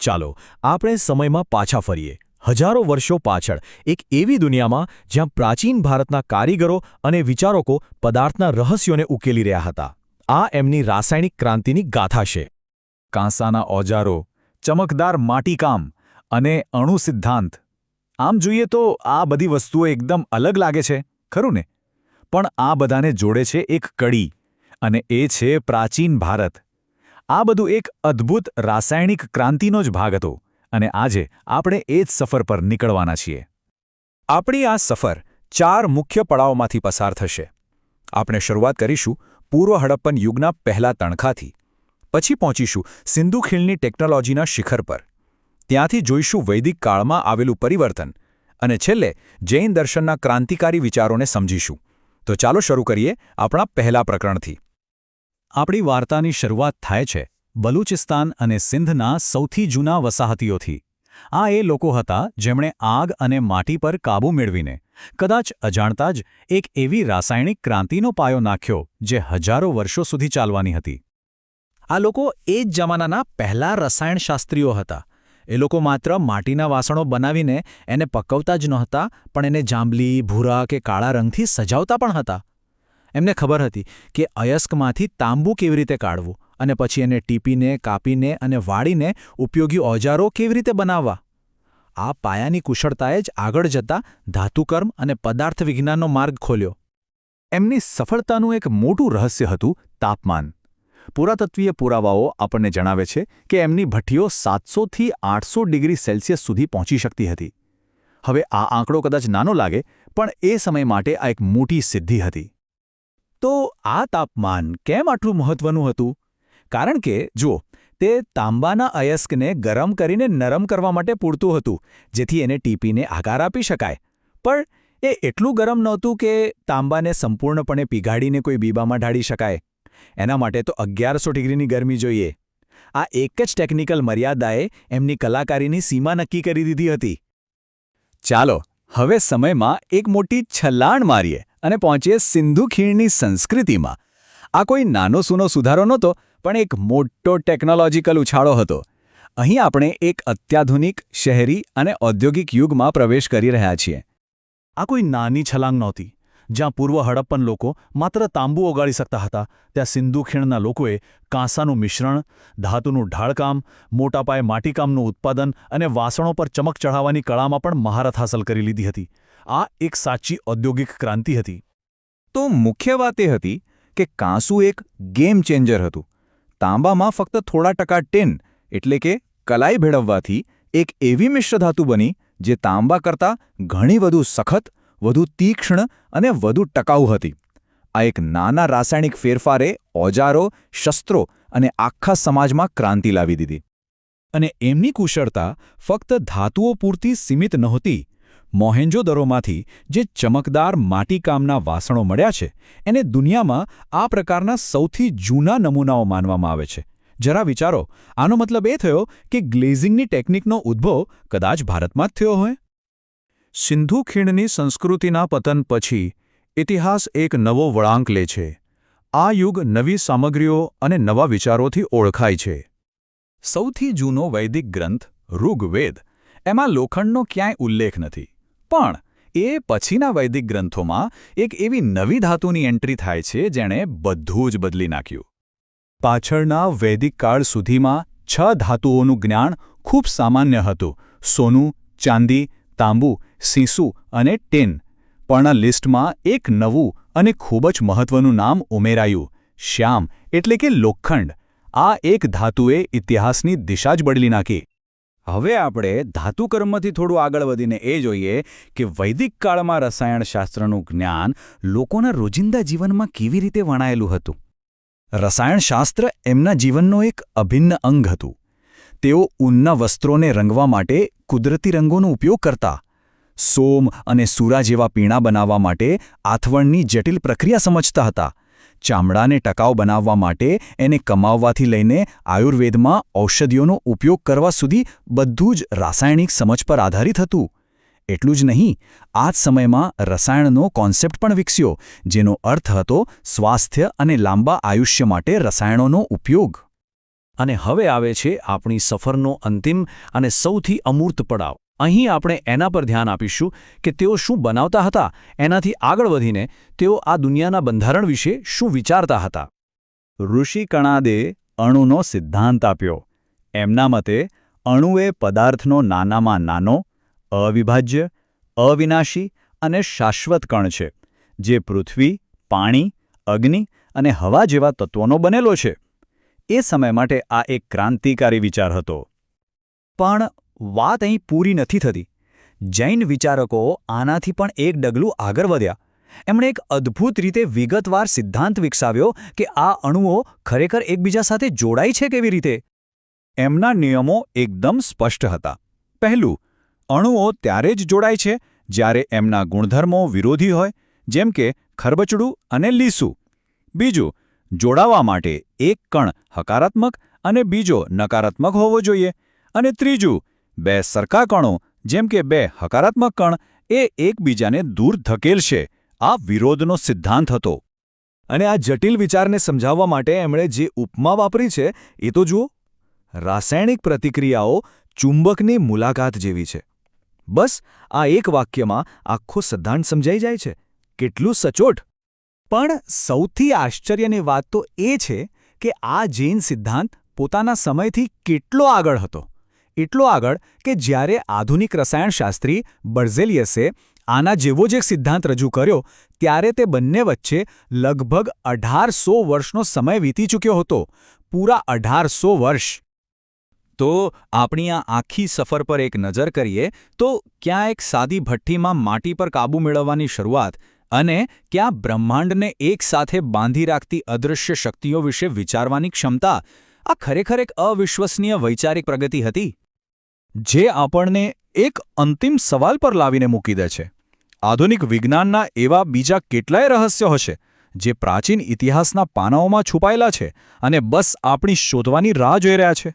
ચાલો, આપણે સમયમાં પાછા ફરીએ. હજારો વર્ષો પાછળ, એક એવી દુનિયામાં જ્યાં પ્રાચીન ભારતના કારીગરો અને વિચારકો પદાર્થના રહસ્યોને ઉકેલી રહ્યા હતા. આ એમની રાસાયણિક ક્રાંતિની ગાથા છે. કાંસાના ઓજારો, ચમકદાર માટીકામ અને અણુ સિદ્ધાંત. આમ જોઈએ તો આ બધી વસ્તુઓ એકદમ અલગ લાગે છે, ખરું ને? પણ આ બધાને જોડે છે એક કડી અને એ છે પ્રાચીન ભારત. આ બધું એક અદ્ભુત રાસાયણિક ક્રાંતિનો જ ભાગ હતો અને આજે આપણે એ જ સફર પર નીકળવાના છીએ. આપણી આ સફર ચાર મુખ્ય પડાવમાંથી પસાર થશે. આપણે શરૂઆત કરીશું પૂર્વ હડપ્પન યુગના પહેલા તણખાથી. પછી પહોંચીશું સિંધુ ખીણની ટેકનોલોજીના શિખર પર. ત્યાંથી જોઈશું વૈદિક કાળમાં આવેલું પરિવર્તન અને છેલ્લે જૈન દર્શનના ક્રાંતિકારી વિચારોને સમજીશું. તો ચાલો શરૂ કરીએ આપણા પહેલા પ્રકરણથી. આપણી વાર્તાની શરૂઆત થાય છે બલુચિસ્તાન અને સિંધના સૌથી જૂના વસાહતીઓથી. આ એ લોકો હતા જેમણે આગ અને માટી પર કાબૂ મેળવીને, કદાચ અજાણતા જ, એક એવી રાસાયણિક ક્રાંતિનો પાયો નાખ્યો જે હજારો વર્ષો સુધી ચાલવાની હતી. આ લોકો એ જ જમાનાના પહેલા રસાયણશાસ્ત્રીઓ હતા. એ લોકો માત્ર માટીના વાસણો બનાવીને એને પકવતા જ નહોતા, પણ એને જાંબલી, ભૂરા કે કાળા રંગથી સજાવતા પણ હતા. એમને ખબર હતી કે અયસ્કમાંથી તાંબુ કેવી રીતે કાઢવું અને પછી એને ટીપીને, કાપીને અને વાળીને ઉપયોગી ઓજારો કેવી રીતે બનાવવા. આ પાયાની કુશળતાએ જ આગળ જતા ધાતુકર્મ અને પદાર્થ વિજ્ઞાનનો માર્ગ ખોલ્યો. એમની સફળતાનું એક મોટું રહસ્ય હતું તાપમાન. પુરાતત્વીય પુરાવાઓ આપણને જણાવે છે કે એમની ભઠ્ઠીઓ સાતસોથી આઠસો ડિગ્રી સેલ્સિયસ સુધી પહોંચી શકતી હતી. હવે આ આંકડો કદાચ નાનો લાગે, પણ એ સમય માટે આ એક મોટી સિદ્ધિ હતી. તો આ તાપમાન કેમ આટલું મહત્વનું હતું? કારણ કે, જુઓ, તે તાંબાના અયસ્કને ગરમ કરીને નરમ કરવા માટે પૂરતું હતું, જેથી એને ટીપીને આકાર આપી શકાય. પણ એ એટલું ગરમ નહોતું કે તાંબાને સંપૂર્ણપણે પીગાડીને કોઈ બીબામાં ઢાળી શકાય. એના માટે તો અગિયારસો ડિગ્રીની ગરમી જોઈએ. આ એક જ ટેકનિકલ મર્યાદાએ એમની કલાકારીની સીમા નક્કી કરી દીધી હતી. ચાલો હવે સમયમાં એક મોટી છલાણ મારીએ અને પહોંચીએ સિંધુ ખીણની સંસ્કૃતિમાં. આ કોઈ નાનો સૂનો સુધારો નહોતો, પણ એક મોટો ટેકનોલોજીકલ ઉછાળો હતો. અહીં આપણે એક અત્યાધુનિક, શહેરી અને ઔદ્યોગિક યુગમાં પ્રવેશ કરી રહ્યા છીએ. આ કોઈ નાની છલાંગ નહોતી. જ્યાં પૂર્વ હડપ્પન લોકો માત્ર તાંબુ ઓગાળી શકતા હતા, ત્યાં સિંધુ ખીણના લોકોએ કાંસાનું મિશ્રણ, ધાતુનું ઢાળકામ, મોટા પાયે માટીકામનું ઉત્પાદન અને વાસણો પર ચમક ચઢાવવાની કળામાં પણ મહારથ હાંસલ કરી લીધી હતી. આ એક સાચી ઔદ્યોગિક ક્રાંતિ હતી. તો મુખ્ય વાત એ હતી કે કાંસુ એક ગેમ ચેન્જર હતું. તાંબામાં ફક્ત થોડા ટકા ટેન એટલે કે કલાઈ ભેળવવાથી એક એવી મિશ્ર ધાતુ બની જે તાંબા કરતાં ઘણી વધુ સખત વધુ તીક્ષ્ણ અને વધુ ટકાઉ હતી. આ એક નાના રાસાયણિક ફેરફારે ઓજારો, શસ્ત્રો અને આખા સમાજમાં ક્રાંતિ લાવી દીધી. અને એમની કુશળતા ફક્ત ધાતુઓ પૂરતી સીમિત નહોતી. મોહેન્જોદરોમાંથી જે ચમકદાર માટીકામના વાસણો મળ્યા છે, એને દુનિયામાં આ પ્રકારના સૌથી જૂના નમૂનાઓ માનવામાં આવે છે. જરા વિચારો, આનો મતલબ એ થયો કે ગ્લેઝિંગની ટેકનિકનો ઉદ્ભવ કદાચ ભારતમાં જ થયો હોય? સિંધુ ખીણની સંસ્કૃતિના પતન પછી, ઇતિહાસ એક નવો વળાંક લે છે. આ યુગ નવી સામગ્રીઓ અને નવા વિચારોથી ઓળખાય છે. સૌથી જૂનો વૈદિક ગ્રંથ, ઋગ્વેદ, એમાં લોખંડનો ક્યાંય ઉલ્લેખ નથી. પણ, એ પછીના વૈદિક ગ્રંથોમાં એક એવી નવી ધાતુની એન્ટ્રી થાય છે જેણે બધું જ બદલી નાખ્યું. પાછળના વૈદિક કાળ સુધીમાં છ ધાતુઓનું જ્ઞાન ખૂબ સામાન્ય હતું. સોનું, ચાંદી, તાંબુ સીસુ અને ટેન. પણ આ લિસ્ટમાં એક નવું અને ખૂબ જ મહત્વનું નામ ઉમેરાયું, શ્યામ, એટલે કે લોખંડ. આ એક ધાતુએ ઇતિહાસની દિશા જ બદલી નાખી. હવે આપણે ધાતુકર્મથી થોડું આગળ વધીને એ જોઈએ કે વૈદિક કાળમાં રસાયણશાસ્ત્રનું જ્ઞાન લોકોના રોજિંદા જીવનમાં કેવી રીતે વણાયેલું હતું. રસાયણશાસ્ત્ર એમના જીવનનો એક અભિન્ન અંગ હતું. તેઓ ઊનના વસ્ત્રોને રંગવા માટે કુદરતી રંગોનો ઉપયોગ કરતા સોમ અને સૂરા જેવા પીણા બનાવવા માટે આથવણની જટિલ પ્રક્રિયા સમજતા હતા. ચામડાને ટકાઉ બનાવવા માટે એને કમાવવાથી લઈને આયુર્વેદમાં ઔષધિઓનો ઉપયોગ કરવા સુધી બધું જ રાસાયણિક સમજ પર આધારિત હતું. એટલું જ નહીં, આ જ સમયમાં રસાયણનો કોન્સેપ્ટ પણ વિકસ્યો, જેનો અર્થ હતો સ્વાસ્થ્ય અને લાંબા આયુષ્ય માટે રસાયણોનો ઉપયોગ. અને હવે આવે છે આપણી સફરનો અંતિમ અને સૌથી અમૂર્ત પડાવ. અહીં આપણે એના પર ધ્યાન આપીશું કે તેઓ શું બનાવતા હતા, એનાથી આગળ વધીને તેઓ આ દુનિયાના બંધારણ વિશે શું વિચારતા હતા. ઋષિ કણાદે અણુનો સિદ્ધાંત આપ્યો. એમના મતે અણુ એ પદાર્થનો નાનામાં નાનો, અવિભાજ્ય, અવિનાશી અને શાશ્વત કણ છે, જે પૃથ્વી, પાણી, અગ્નિ અને હવા જેવા તત્વોનો બનેલો છે. એ સમય માટે આ એક ક્રાંતિકારી વિચાર હતો. પણ વાત અહીં પૂરી નથી થતી. જૈન વિચારકો આનાથી પણ એક ડગલું આગળ વધ્યા. એમણે એક અદ્ભુત રીતે વિગતવાર સિદ્ધાંત વિકસાવ્યો કે આ અણુઓ ખરેખર એકબીજા સાથે જોડાય છે કેવી રીતે? એમના નિયમો એકદમ સ્પષ્ટ હતા. પહેલું, અણુઓ ત્યારે જ જોડાય છે જ્યારે એમના ગુણધર્મો વિરોધી હોય, જેમ કે ખરબચડું અને લીસું. બીજું, જોડાવા માટે એક કણ હકારાત્મક અને બીજો નકારાત્મક હોવો જોઈએ. અને ત્રીજું બે સરખા કણો, જેમ કે બે હકારાત્મક કણ, એ એકબીજાને દૂર ધકેલશે, આ વિરોધનો સિદ્ધાંત હતો. અને આ જટિલ વિચારને સમજાવવા માટે એમણે જે ઉપમા વાપરી છે, એ તો જુઓ. રાસાયણિક પ્રતિક્રિયાઓ ચુંબકની મુલાકાત જેવી છે. બસ, આ એક વાક્યમાં આખો સિદ્ધાંત સમજાઈ જાય છે. કેટલું સચોટ. પણ સૌથી આશ્ચર્યની વાત તો એ છે કે આ જૈન સિદ્ધાંત પોતાના સમયથી કેટલો આગળ હતો. એટલો આગળ કે જ્યારે આધુનિક રસાયણશાસ્ત્રી બર્ઝેલિયસે આના જેવો જ એક સિદ્ધાંત રજૂ કર્યો, ત્યારે તે બંને વચ્ચે લગભગ અઢારસો વર્ષનો સમય વીતી ચૂક્યો હતો. પૂરા અઢારસો વર્ષ. તો આપણી આ આખી સફર પર એક નજર કરીએ, તો ક્યાં એક સાદી ભઠ્ઠીમાં માટી પર કાબૂ મેળવવાની શરૂઆત અને ક્યાં બ્રહ્માંડને એક સાથે બાંધી રાખતી અદૃશ્ય શક્તિઓ વિશે વિચારવાની ક્ષમતા, આ ખરેખર એક અવિશ્વસનીય વૈચારિક પ્રગતિ હતી? જે આપણને એક અંતિમ સવાલ પર લાવીને મૂકી દે છે. આધુનિક વિજ્ઞાનના એવા બીજા કેટલાય રહસ્યો હશે, જે પ્રાચીન ઇતિહાસના પાનાઓમાં છુપાયેલા છે અને બસ આપણી શોધવાની રાહ જોઈ રહ્યા છે.